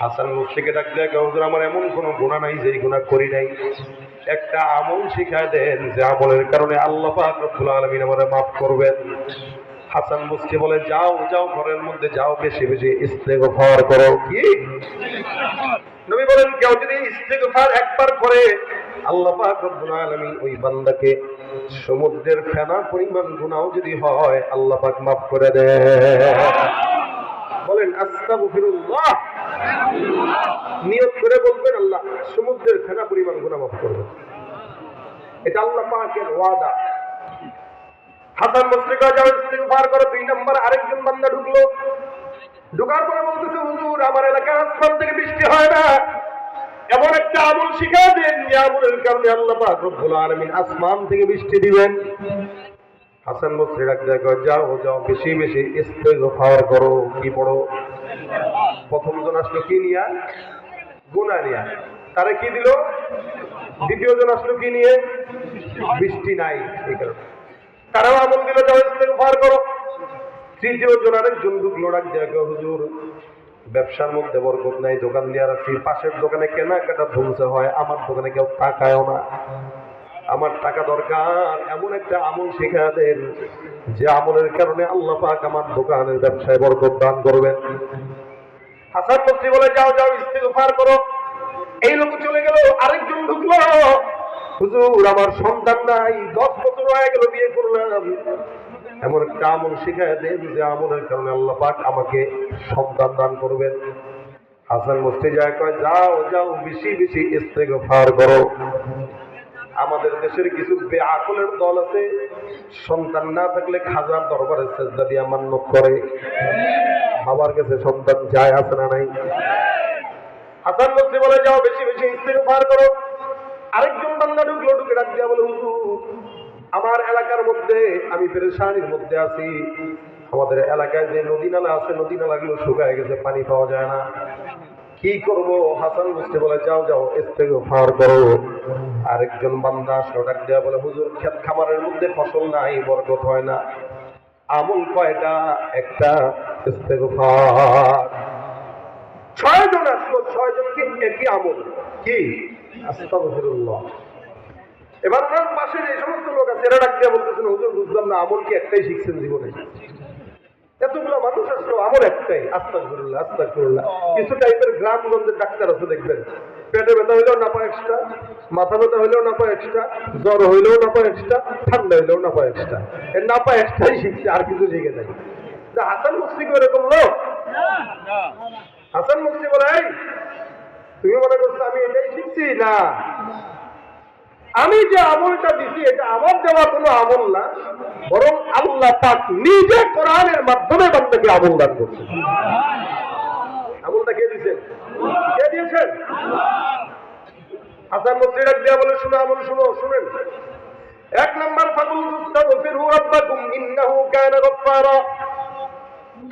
হাসান মুস্তিকে ডাক দেয় হুজুর আমার এমন কোনো গুণা নাই যে এই গুণা করি নাই। একটা আমল শিখায় দেন যে আমলের কারণে আল্লাহ পাক আলামিন আমাদের মাফ করবেন। হাসান মুস্তি বলে, যাও যাও, ঘরের মধ্যে যাও, বেশি বেশি ইস্তেগফার করো। কি? নবী বলেন, কেউ যদি ইস্তেগফার একবার করে, আল্লাহ পাক রব্বুল ওই বান্দাকে সমুদ্রের ফেনা পরিমাণ গুনাহ যদি হয়, আল্লাহ পাক মাফ করে দেয় বলেন, আস্তাগফিরুল্লাহ। নিয়ত করে বলবেন আল্লাহ, সমুদ্রের ফেনা পরিমাণ গুনাহ মাফ করবেন এটা আল্লাহ পাকের ওয়াদা। হাসান মুসলিকা যাও ইস্তেগফার করে, দুই নম্বর আরেকজন বান্দা ঢুকলো। ঢুকার পরে বলতেছে, হুজুর, আমার এলাকার আসমান থেকে বৃষ্টি হয় না। এমন একটা আমল শিখা দেন। যে আমলের কারণে আল্লাহ পাক রব্বুল আলামিন আসমান থেকে বৃষ্টি দিবেন। হাসান বসরি ডাক দেয় যাও যাও, বেশি বেশি ইস্তেগফার করো, কি পড়ো? প্রথম জন আসলো, কি নিয়া? গুনাহ নিয়া। তারে কি দিল? দ্বিতীয় জন আসলো, কি নিয়ে? বৃষ্টি নাই। এই কারণে। তারাও আমল দিল, যাও ইস্তেগফার করো। তৃতীয় জন আরেকজন ঢুকলো ডাক দেয় হুজুর, ব্যবসার মধ্যে বরকত নাই, দোকান দিয়ে রাখছি পাশের দোকানে কেনাকাটা ধ্বংস হয়, আমার দোকানে কেউ টাকায়ও না। আমার টাকা দরকার। এমন একটা আমল শেখা দেন, যে আমলের কারণে আল্লাহ পাক আমার দোকানের ব্যবসায় বরকত দান করবেন। হাসান মস্তি বলে, যাও যাও, ইস্তেগফার করো। এই লোক চলে গেল, আরেকজন ঢুকলো। হুজুর, আমার সন্তান নাই, দশ বছর হয়ে গেল বিয়ে করলাম। এমন একটা আমল শিখায় দেন, যে আমলের কারণে আল্লাহ পাক আমাকে সন্তান দান করবেন। হাসান মুস্তি যায়, কয়, যাও যাও, বেশি বেশি ইস্তেগফার করো। আমাদের দেশের কিছু বেআকলের দল আছে, সন্তান না থাকলে খাজার দরবারে সেজদা দিয়ে মান্য করে। বাবার কাছে সন্তান যায়, আছে না নাই? হাসান মুস্তি বলে, যাও বেশি বেশি, ইস্তেগফার করো। আরেকজন বান্দা ঢুকলো, ঢুকে ডাক দিয়া বলে, হুজুর, আমার এলাকার মধ্যে আমি পেরেশানির মধ্যে আছি। আমাদের এলাকায় যে নদী নালা আছে, নদী নালাগুলো শুকায় গেছে, পানি পাওয়া যায় না। কি করব? হাসান বুঝতে বলে, যাও যাও, ইস্তেগফার করো। আরেকজন বান্দা আসলো দেয়া বলে, হুজুর, ক্ষেত খামারের মধ্যে ফসল নাই, বরকত হয় না। আমল কয়টা? একটা ছয় জন আসলো ছয় জনকে একই আমল? কি? এবার ওনার পাশে যে সমস্ত লোক আছে, এরা ডাক দিয়ে বলতেছেন হুজুর, বুঝলাম না, আমল কি একটাই শিখছেন জীবনে? এতগুলো মানুষ আসলো, আমল একটাই আস্তাক আস্তাক কিছু টাইপের গ্রামগঞ্জের ডাক্তার আছে, দেখবেন। পেটে ব্যথা হইলেও না পায় এক্সট্রা মাথা ব্যথা হইলেও না পায় এক্সট্রা জ্বর হইলেও না পায় এক্সট্রা ঠান্ডা হইলেও না পায় এক্সট্রা এর না পায় এক্সট্রাই শিখছে, আর কিছু শিখে তা হাসান মুস্তি কি এরকম লোক? হাসান মুস্তি বলে তুমি মনে করছ আমি এটাই শিখছি? না। আমি যে আমলটা দিছি, এটা আমার দেওয়া কোনো আমল না, বরং আল্লাহ পাক নিজে কোরআনের মাধ্যমে বান্দাকে আমল দান করছে। আমলটা কে দিয়েছেন কে দিয়েছেন হাসান মুস্তি ডাক দেয়া বলে শুনো আমল শুনো শুনেন। এক নম্বর ফাকুল মুস্তাগফিরু রাব্বাকুম ইন্নাহু কানা গফফারা।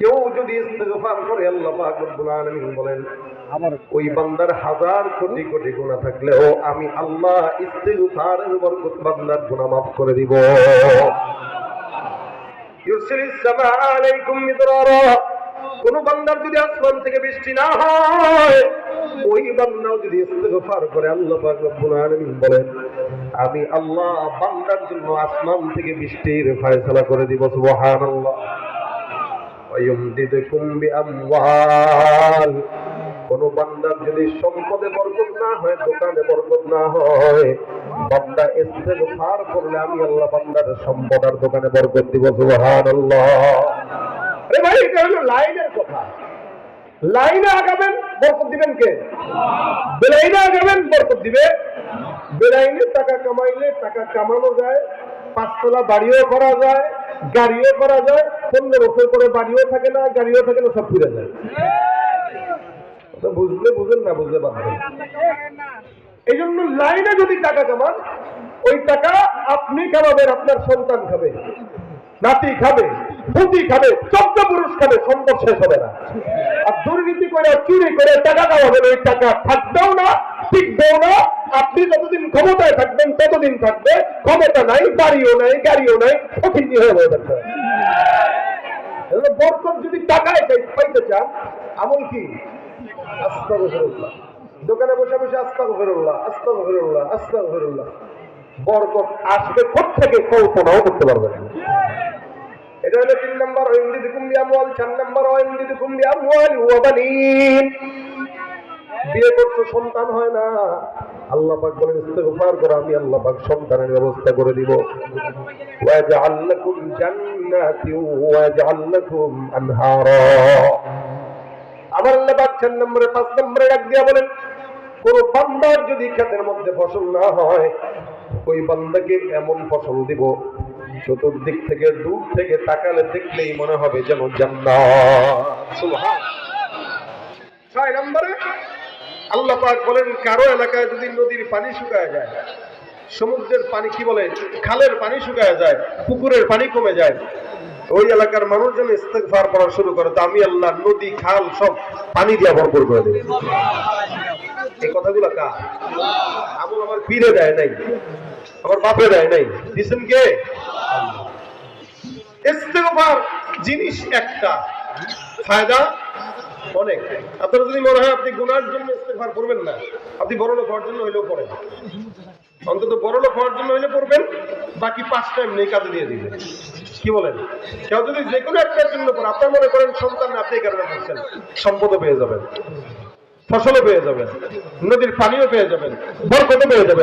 কেউ যদি ইস্তেগফার করে আল্লাহ পাক রব্বুল আলামিন বলেন আমার ওই বান্দার হাজার কোটি কোটি গুনাহ থাকলেও আমি আল্লাহ ইস্তেগফারের বরকত বান্দার গুনাহ মাফ করে দিব। ইউরসিলিস সামা আলাইকুম মিদরারা। কোন বান্দার যদি আসমান থেকে বৃষ্টি না হয় ওই বান্দাও যদি ইস্তেগফার করে আল্লাহ পাক রব্বুল আলামিন বলেন আমি আল্লাহ বান্দার জন্য আসমান থেকে বৃষ্টির ফয়সালা করে দিব সুবহানাল্লাহ ويمددكم بأموال কোন বান্দার যদি সম্পদে বরকত না হয় দোকানে বরকত না হয় বান্দা ইস্তেগফার করলে আমি আল্লাহ বান্দার সম্পদ আর দোকানে বরকত দিব সুবহানাল্লাহ আরে ভাই এটা হলো লাইনের কথা। লাইনে আগাবেন, বরকত দিবেন কে? বেলাইনে আগাবেন, বরকত দিবে বেলাইনে টাকা কামাইলে টাকা কামানো যায়, পাঁচতলা বাড়িও করা যায়, গাড়িও করা যায়, পনেরো বছর করে বাড়িও থাকে না, গাড়িও থাকে না, সব ফিরে যায়। বুঝলে বুঝেন, না বুঝলে পারবেন এই জন্য লাইনে যদি টাকা কামান, ওই টাকা আপনি খাওয়াবেন আপনার সন্তান খাবে, নাতি খাবে। পুঁতি খাবে চোদ্দ পুরুষ খাবে সম্পদ শেষ হবে না। আর দুর্নীতি করে, চুরি করে, টাকা খাওয়াবেন ওই টাকা থাকবেও না, টিকবেও না। আপনি যতদিন ক্ষমতায় থাকবেন, ততদিন থাকবে। ক্ষমতা নাই, বাড়িও নাই, গাড়িও নাই ফকির হয়ে হবে। এজন্য বরকত যদি টাকায় চাই পাইতে চান, আমল কি? দোকানে বসে বসে আস্তাগফিরুল্লাহ আস্তাগফিরুল্লাহ আস্তাগফিরুল্লাহ। বরকত আসবে কোত্থেকে? কল্পনাও করতে পারবে না। আমি আল্লাহ সন্তানের ব্যবস্থা করে দিব। আমার আল্লাহ পাক চার নম্বরে, পাঁচ নম্বরে ডাক দিয়া বলেন, কোন বান্দার যদি ক্ষেতের মধ্যে ফসল না হয়, ওই বান্দাকে এমন ফসল দিব চতুর্দিক থেকে দূর থেকে তাকালে দেখলেই মনে হবে যেন জান্নাত। ছয় নম্বরে আল্লাহ পাক বলেন, কারও এলাকায় যদি নদীর পানি শুকায় যায়, সমুদ্রের পানি কি বলে, খালের পানি শুকায় যায়, পুকুরের পানি কমে যায়, ওই এলাকার মানুষজন ইস্তেগফার করা শুরু করে, তো আমি আল্লাহ নদী, খাল সব পানি দিয়ে ভরপুর করে দেব। এই কথাগুলো কা আমার পীরে দেয় নাই, আমার বাপে দেয় নাই। দিছেন কে? ইস্তেগফার জিনিস একটা। ফায়দা অনেক। আপনার যদি মনে হয় আপনি গুনার জন্য ইস্তেগফার করবেন না, আপনি বড় লোক হওয়ার জন্য হইলেও পড়েন অন্তত বড় লোক হওয়ার জন্য হইলে পড়বেন বাকি পাঁচ টাইম নেই কাজে দিয়ে দিবেন। কি বলেন? কেউ যদি যে কোনো একটার জন্য করে, আপনার মনে করেন সন্তান আপনি এই কারণে করছেন, সম্পদও পেয়ে যাবেন, ফসলও পেয়ে যাবেন, নদীর পানিও পেয়ে যাবেন, বরকতও পেয়ে যাবেন।